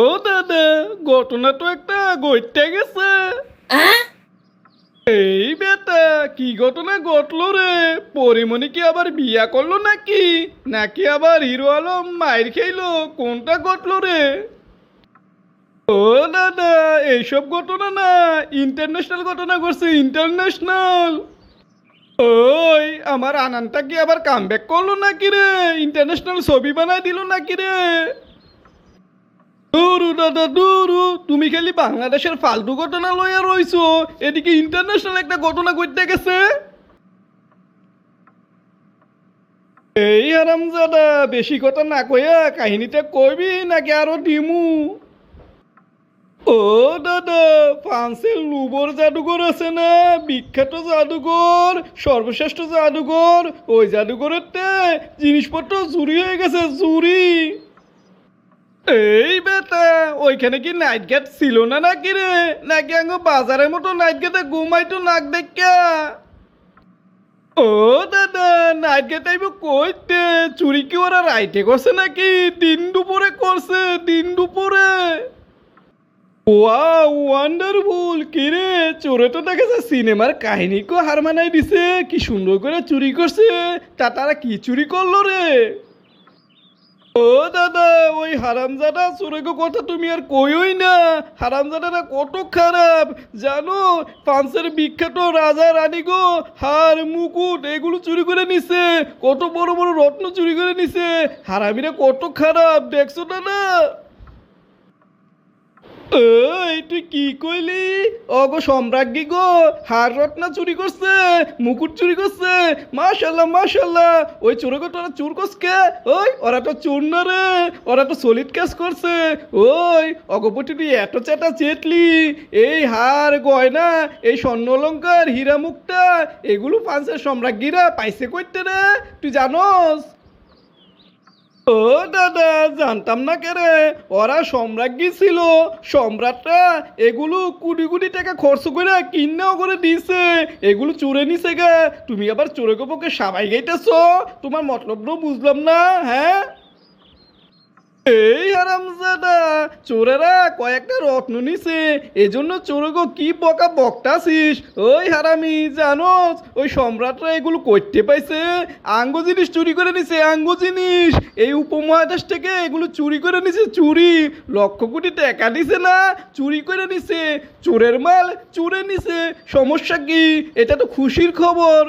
ও দাদা ঘটনা তো একটা ঘটতে গেছে। এই বেটা কি ঘটনা ঘটলো রে? পরিমণি কি আবার বিয়া করল নাকি? নাকি আবার হিরো আলম মায়ের খেইলো কোনটা ঘটলো রে? ও দাদা এইসব ঘটনা না ইন্টারন্যাশনাল ঘটনা ঘটছে ইন্টারন্যাশনাল ওই, আমার আনানটা কি আবার কামব্যাক করল নাকি রে? ইন্টারন্যাশনাল ছবি বানাই দিল নাকি রে? দুরু দাদা, দুরু, তুমি খালি বাংলাদেশের ফালতু ঘটনা লইয়া রইছো। এদিকে ইন্টারন্যাশনাল একটা ঘটনা ঘটতে গেছে। এই হারামজাদা, বেশি কথা না কইয়া কাহিনীটা কইবি নাকি আরও দিমু ও দাদা, ফ্রান্সের লুবর জাদুঘর আছে না? বিখ্যাত জাদুঘর, সর্বশ্রেষ্ঠ জাদুঘর। ওই জাদুঘরের জিনিসপত্র চুরি হয়ে গেছে, চুরি। এই বেটা, ওইখানে কি নাইট গেট ছিল না নাকি রে? নাকি আঙ্গ বাজারের মতো নাইট গেটে ঘুমাইতো নাক দেখা ও দাদা নাইট গেট আইব কইতে, চুরি কি ওরা রাইটে করছে নাকি? দিন দুপুরে করছে, দিন দুপুরে। ওয়াও ওয়ান্ডারফুল কি রে চোরে তো দেখেছে সিনেমার কাহিনীকে হার মানাই দিছে, কি সুন্দর করে চুরি করছে। তা তারা কি চুরি করল রে? ও দাদা, ওই হারামজাদা চোরেগো কথা তুমি আর কইই না। হারামজাদারা কত খারাপ, জানো? ফ্রান্সের বিখ্যাত রাজা রানী গো, হার, মুকুট, এগুলো চুরি করে নিছে। কত বড় বড় রত্ন চুরি করে নিছে। হারামিরা কত খারাপ, দেখছ না না তুই কি কইলি? অগো সম্রাজ্ঞী গো হার রত্না চুরি করছে, মুকুট চুরি করছে, মাশাল্লাহ মাশাল্লাহ। ওই চোরে গো চুর করছে ওই, ওরা তো চুর না রে, ওরা তো সলিড কাজ করছে। ওই অগপতি তুই এত চেটা চেটলি, এই হার গয়না, এই স্বর্ণ অলঙ্কার হীরা মুক্তা এগুলো ফ্রান্সের সম্রাজ্ঞীরা পাইছে কইতে রে, তুই জানোস? ও দাদা, জানতাম না কে রে? ওরা সম্রাজ্ঞী ছিল। সম্রাটরা এগুলো কুড়ি কুড়ি টাকা খরচ করে কিনাও করে দিছে এগুলো চুরে নিছে গে তুমি আবার চোরে গোপকে সাবাই গাইতেছ? তোমার মতলব বুঝলাম না হ্যাঁ? এই হারামজাদা, চোরেরা কয়েকটা রত্ন নিছে। এজন্য চোরগো কি বকা বকটাছিস ওই হারামি, জানোস, ওই সম্রাটরা এগুলো করতে পাইছে। আঙ্গ জিনিস চুরি করে নিছে আঙ্গ জিনিস। এই উপমহাদেশ থেকে এগুলো চুরি করে নিছে, চুরি। লক্ষ কোটি টাকা নিছে না, চুরি করে নিছে। চোরের মাল চুরে নিছে। সমস্যা কি? এটা তো খুশির খবর।